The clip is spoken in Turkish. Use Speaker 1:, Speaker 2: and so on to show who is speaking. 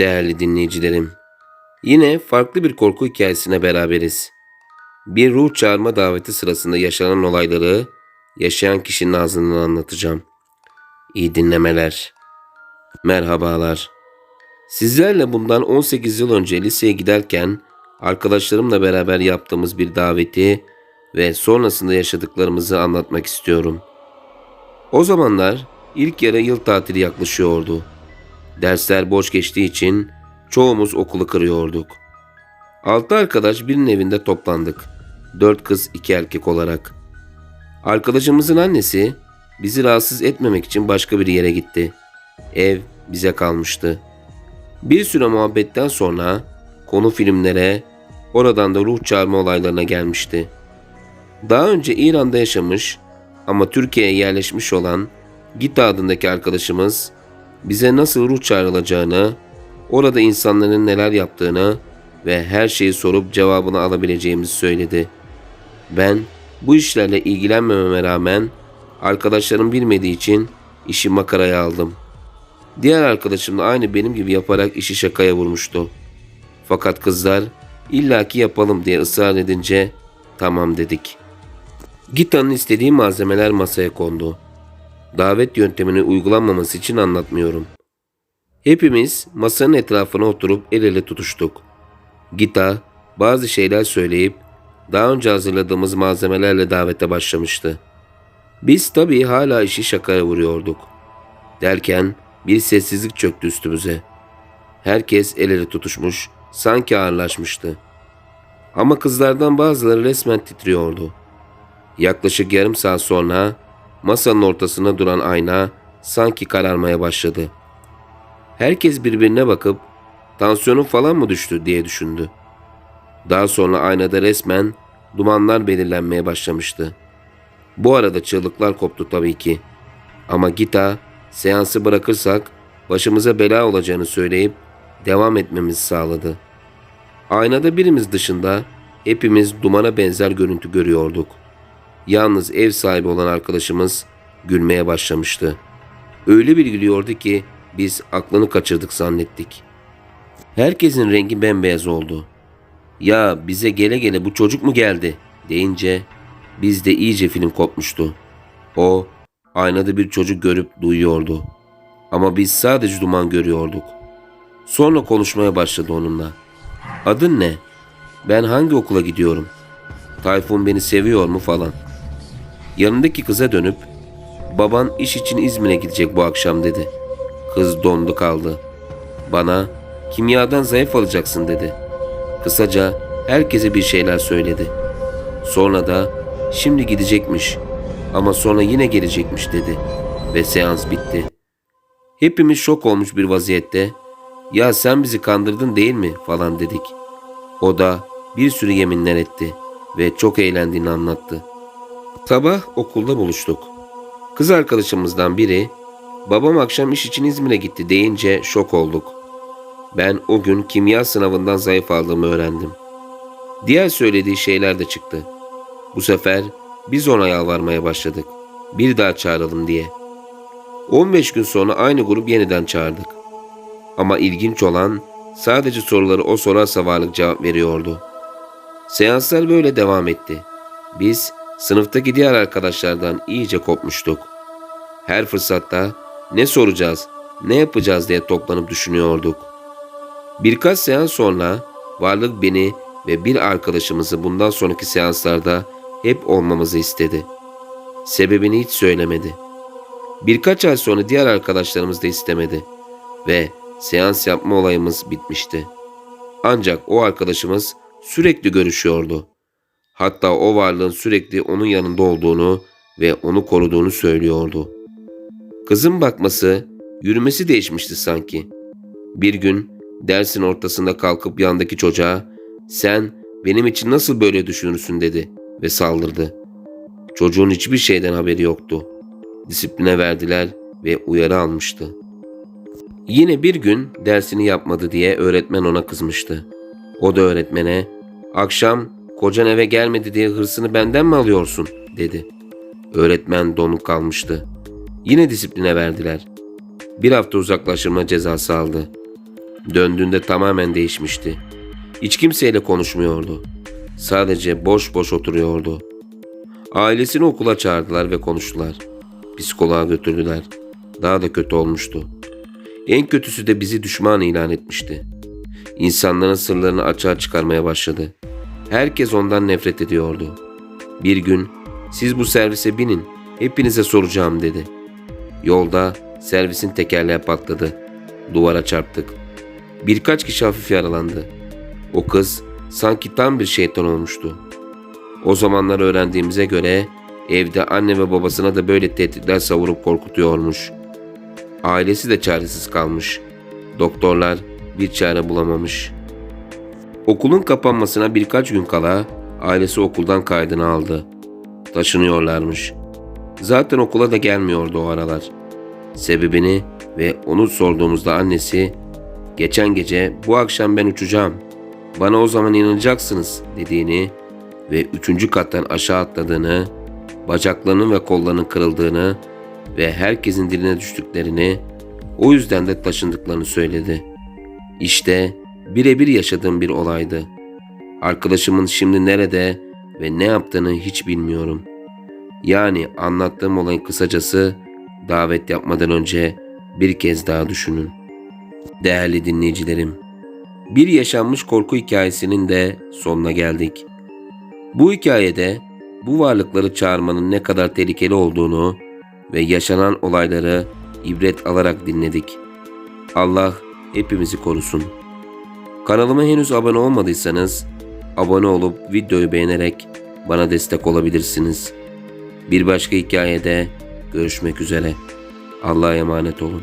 Speaker 1: Değerli dinleyicilerim, yine farklı bir korku hikayesine beraberiz. Bir ruh çağırma daveti sırasında yaşanan olayları yaşayan kişinin ağzından anlatacağım. İyi dinlemeler. Merhabalar. Sizlerle bundan 18 yıl önce liseye giderken arkadaşlarımla beraber yaptığımız bir daveti ve sonrasında yaşadıklarımızı anlatmak istiyorum. O zamanlar ilk yarı yıl tatili yaklaşıyordu. Dersler boş geçtiği için çoğumuz okulu kırıyorduk. Altı arkadaş birinin evinde toplandık. Dört kız iki erkek olarak. Arkadaşımızın annesi bizi rahatsız etmemek için başka bir yere gitti. Ev bize kalmıştı. Bir süre muhabbetten sonra konu filmlere, oradan da ruh çağırma olaylarına gelmişti. Daha önce İran'da yaşamış ama Türkiye'ye yerleşmiş olan Gita adındaki arkadaşımız bize nasıl ruh çağrılacağını, orada insanların neler yaptığını ve her şeyi sorup cevabını alabileceğimizi söyledi. Ben bu işlerle ilgilenmememe rağmen arkadaşlarım bilmediği için işi makaraya aldım. Diğer arkadaşım da aynı benim gibi yaparak işi şakaya vurmuştu. Fakat kızlar illaki yapalım diye ısrar edince tamam dedik. Gita'nın istediği malzemeler masaya kondu. Davet yöntemini uygulanmaması için anlatmıyorum. Hepimiz masanın etrafına oturup el ele tutuştuk. Gita bazı şeyler söyleyip daha önce hazırladığımız malzemelerle davete başlamıştı. Biz tabii hala işi şakaya vuruyorduk. Derken bir sessizlik çöktü üstümüze. Herkes el ele tutuşmuş, sanki ağırlaşmıştı. Ama kızlardan bazıları resmen titriyordu. Yaklaşık yarım saat sonra masanın ortasına duran ayna sanki kararmaya başladı. Herkes birbirine bakıp tansiyonun falan mı düştü diye düşündü. Daha sonra aynada resmen dumanlar belirlenmeye başlamıştı. Bu arada çığlıklar koptu tabii ki. Ama Gita seansı bırakırsak başımıza bela olacağını söyleyip devam etmemizi sağladı. Aynada birimiz dışında hepimiz dumana benzer görüntü görüyorduk. Yalnız ev sahibi olan arkadaşımız gülmeye başlamıştı. Öyle bir gülüyordu ki biz aklını kaçırdık zannettik. Herkesin rengi bembeyaz oldu. Ya bize gele gele bu çocuk mu geldi deyince bizde iyice film kopmuştu. O aynada bir çocuk görüp duyuyordu. Ama biz sadece duman görüyorduk. Sonra konuşmaya başladı onunla. Adın ne? Ben hangi okula gidiyorum? Tayfun beni seviyor mu falan. Yanındaki kıza dönüp baban iş için İzmir'e gidecek bu akşam dedi. Kız dondu kaldı. Bana kimyadan zayıf alacaksın dedi. Kısaca herkese bir şeyler söyledi. Sonra da şimdi gidecekmiş ama sonra yine gelecekmiş dedi ve seans bitti. Hepimiz şok olmuş bir vaziyette ya sen bizi kandırdın değil mi falan dedik. O da bir sürü yeminler etti ve çok eğlendiğini anlattı. Sabah okulda buluştuk. Kız arkadaşımızdan biri babam akşam iş için İzmir'e gitti deyince şok olduk. Ben o gün kimya sınavından zayıf aldığımı öğrendim. Diğer söylediği şeyler de çıktı. Bu sefer biz ona yalvarmaya başladık. Bir daha çağıralım diye. 15 gün sonra aynı grup yeniden çağırdık. Ama ilginç olan sadece soruları o sorarsa varlık cevap veriyordu. Seanslar böyle devam etti. Biz sınıftaki diğer arkadaşlardan iyice kopmuştuk. Her fırsatta ne soracağız, ne yapacağız diye toplanıp düşünüyorduk. Birkaç seans sonra varlık beni ve bir arkadaşımızı bundan sonraki seanslarda hep olmamızı istedi. Sebebini hiç söylemedi. Birkaç ay sonra diğer arkadaşlarımız da istemedi ve seans yapma olayımız bitmişti. Ancak o arkadaşımız sürekli görüşüyordu. Hatta o varlığın sürekli onun yanında olduğunu ve onu koruduğunu söylüyordu. Kızın bakması, yürümesi değişmişti sanki. Bir gün dersin ortasında kalkıp yandaki çocuğa sen benim için nasıl böyle düşünürsün dedi ve saldırdı. Çocuğun hiçbir şeyden haberi yoktu. Disipline verdiler ve uyarı almıştı. Yine bir gün dersini yapmadı diye öğretmen ona kızmıştı. O da öğretmene akşam kocan eve gelmedi diye hırsını benden mi alıyorsun dedi. Öğretmen donuk kalmıştı. Yine disipline verdiler. Bir hafta uzaklaştırma cezası aldı. Döndüğünde tamamen değişmişti. Hiç kimseyle konuşmuyordu. Sadece boş boş oturuyordu. Ailesini okula çağırdılar ve konuştular. Psikoloğa götürdüler. Daha da kötü olmuştu. En kötüsü de bizi düşman ilan etmişti. İnsanların sırlarını açığa çıkarmaya başladı. Herkes ondan nefret ediyordu. Bir gün siz bu servise binin, hepinize soracağım dedi. Yolda servisin tekerleği patladı. Duvara çarptık. Birkaç kişi hafif yaralandı. O kız sanki tam bir şeytan olmuştu. O zamanlar öğrendiğimize göre evde anne ve babasına da böyle tehditler savurup korkutuyormuş. Ailesi de çaresiz kalmış. Doktorlar bir çare bulamamış. Okulun kapanmasına birkaç gün kala ailesi okuldan kaydını aldı. Taşınıyorlarmış. Zaten okula da gelmiyordu o aralar. Sebebini ve onu sorduğumuzda annesi geçen gece bu akşam ben uçacağım. Bana o zaman inanacaksınız dediğini ve üçüncü kattan aşağı atladığını, bacaklarının ve kollarının kırıldığını ve herkesin diline düştüklerini, o yüzden de taşındıklarını söyledi. İşte birebir yaşadığım bir olaydı. Arkadaşımın şimdi nerede ve ne yaptığını hiç bilmiyorum. Yani anlattığım olayın kısacası davet yapmadan önce bir kez daha düşünün. Değerli dinleyicilerim, bir yaşanmış korku hikayesinin de sonuna geldik. Bu hikayede bu varlıkları çağırmanın ne kadar tehlikeli olduğunu ve yaşanan olayları ibret alarak dinledik. Allah hepimizi korusun. Kanalıma henüz abone olmadıysanız abone olup videoyu beğenerek bana destek olabilirsiniz. Bir başka hikayede görüşmek üzere. Allah'a emanet olun.